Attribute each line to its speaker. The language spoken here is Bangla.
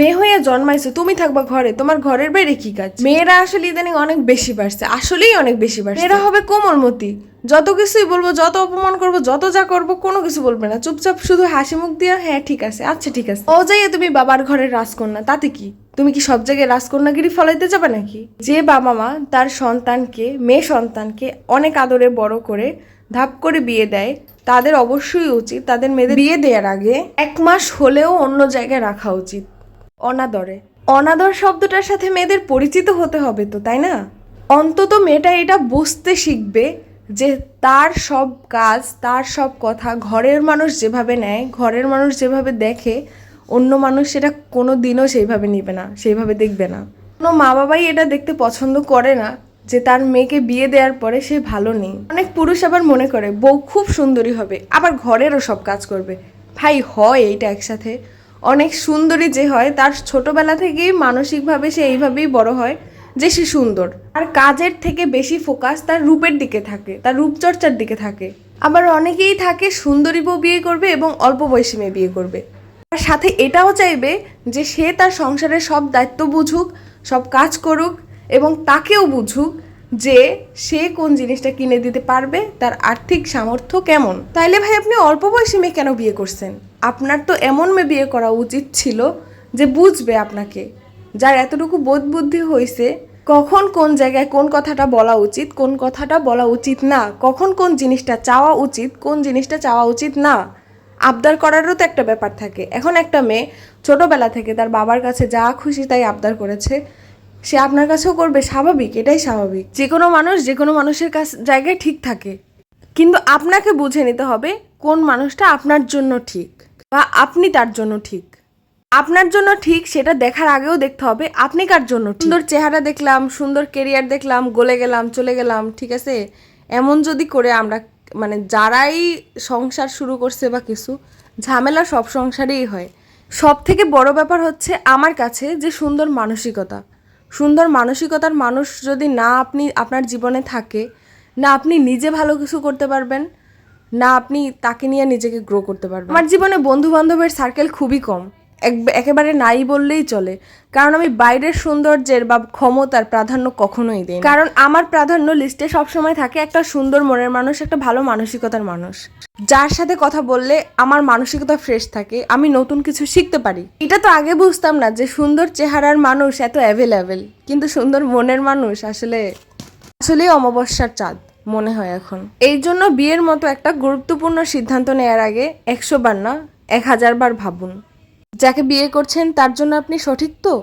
Speaker 1: মেয়ে হয়ে জন্মাইছো তুমি থাকবা ঘরে তোমার ঘরের বাইরে কি কাজ? মেয়েরা আসলে ইদানিং অনেক বেশি বাড়ছে আসলেই অনেক বেশি বাড়ছে। মেয়েরা হবে কোমলমতি যত কিছুই বলব যত অপমান করব যত যা করব কোনো কিছু বলবে না। চুপচাপ শুধু হাসি মুখ দিয়ে হ্যাঁ ঠিক আছে আচ্ছা ঠিক আছে। ও যাইয়ে তুমি বাবার ঘরের রাজকন্যা তাতে কি? তুমি কি সব জায়গায় রাজকন্যাগিরি ফলাইতে যাবে নাকি? যে বাবা মা তার সন্তানকে মেয়ে সন্তানকে অনেক আদরে বড় করে ধাপ করে বিয়ে দেয় তাদের অবশ্যই উচিত তাদের মেয়েদের বিয়ে দেওয়ার আগে এক মাস হলেও অন্য জায়গায় রাখা উচিত। অনাদরে। অনাদর শব্দটার সাথে মেয়েদের পরিচিত হতে হবে তো, তাই না? অন্তত মেয়েটা এটা বুঝতে শিখবে যে তার সব কাজ, তার সব কথা ঘরের মানুষ যেভাবে নেয়, ঘরের মানুষ যেভাবে দেখে, অন্য মানুষ সেটা কোনো দিনও সেইভাবে নিবে না, সেইভাবে দেখবে না। কোনো মা বাবাই এটা দেখতে পছন্দ করে না যে তার মেয়েকে বিয়ে দেওয়ার পরে সে ভালো নেই। অনেক পুরুষ আবার মনে করে, বউ খুব সুন্দরী হবে, আবার ঘরেরও সব কাজ করবে। ভাই, হয় এইটা একসাথে। অনেক সুন্দরী যে হয়, তার ছোটবেলা থেকেই মানসিকভাবে সে এইভাবেই বড় হয় যে সে সুন্দর। আর কাজের থেকে বেশি ফোকাস তার রূপের দিকে থাকে, তার রূপচর্চার দিকে থাকে। আবার অনেকেই থাকে সুন্দরী বউ বিয়ে করবে এবং অল্প বয়সী মেয়ে বিয়ে করবে। আর সাথে এটাও চাইবে যে সে তার সংসারের সব দায়িত্ব বুঝুক, সব কাজ করুক এবং তাকেও বুঝুক যে সে কোন জিনিসটা কিনে দিতে পারবে, তার আর্থিক সামর্থ্য কেমন? তাইলে ভাই আপনি অল্প বয়সী মেয়ে কেন বিয়ে করছেন? আপনার তো এমন মেয়ে বিয়ে করা উচিত ছিল যে বুঝবে আপনাকে। যার এতটুকু বোধ বুদ্ধি হয়েছে কখন কোন জায়গায় কোন কথাটা বলা উচিত, কোন কথাটা বলা উচিত না, কখন কোন জিনিসটা চাওয়া উচিত, কোন জিনিসটা চাওয়া উচিত না, আবদার করারও তো একটা ব্যাপার থাকে। এখন একটা মেয়ে ছোটোবেলা থেকে তার বাবার কাছে যা খুশি তাই আবদার করেছে। সে আপনার কাছেও করবে, স্বাভাবিক, এটাই স্বাভাবিক। যে কোনো মানুষ যে কোনো মানুষের কাছ, জায়গায় ঠিক থাকে। কিন্তু আপনাকে বুঝে নিতে হবে কোন মানুষটা আপনার জন্য ঠিক বা আপনি তার জন্য ঠিক। আপনার জন্য ঠিক সেটা দেখার আগেও দেখতে হবে আপনি কার জন্য সুন্দর চেহারা দেখলাম, সুন্দর কেরিয়ার দেখলাম, গলে গেলাম, চলে গেলাম, ঠিক আছে? এমন যদি করে আমরা মানে যারাই সংসার শুরু করছে বা কিছু, ঝামেলা সব সংসারেই হয়। সব থেকে বড় ব্যাপার হচ্ছে আমার কাছে যে সুন্দর মানসিকতা। সুন্দর মানসিকতার মানুষ যদি না আপনি, আপনার জীবনে থাকে, না আপনি নিজে ভালো কিছু করতে পারবেন, না আপনি তাকে নিয়ে নিজেকে গ্রো করতে পারবেন। আমার জীবনে বন্ধু বান্ধবের সার্কেল খুবই কম। একেবারে নাই বললেই চলে। কারণ আমি বাইরের সৌন্দর্যের বা ক্ষমতার প্রাধান্য কখনোই দিই কারণ আমার প্রাধান্য লিস্টে সবসময় থাকে একটা সুন্দর মনের মানুষ, একটা ভালো মানসিকতার মানুষ। যার সাথে কথা বললে আমার মানসিকতা ফ্রেশ থাকে, আমি নতুন কিছু শিখতে পারি। এটা তো আগে বুঝতাম না যে সুন্দর চেহারার মানুষ এত অ্যাভেলেবেল কিন্তু সুন্দর মনের মানুষ আসলে, আসলেই অমাবস্যার চাঁদ, মনে হয় এখন। এই জন্য বিয়ের মতো একটা গুরুত্বপূর্ণ সিদ্ধান্ত নেওয়ার আগে একশো বার না, এক হাজার বার ভাবুন। যাকে বিয়ে করছেন তার জন্য আপনি সঠিক তো?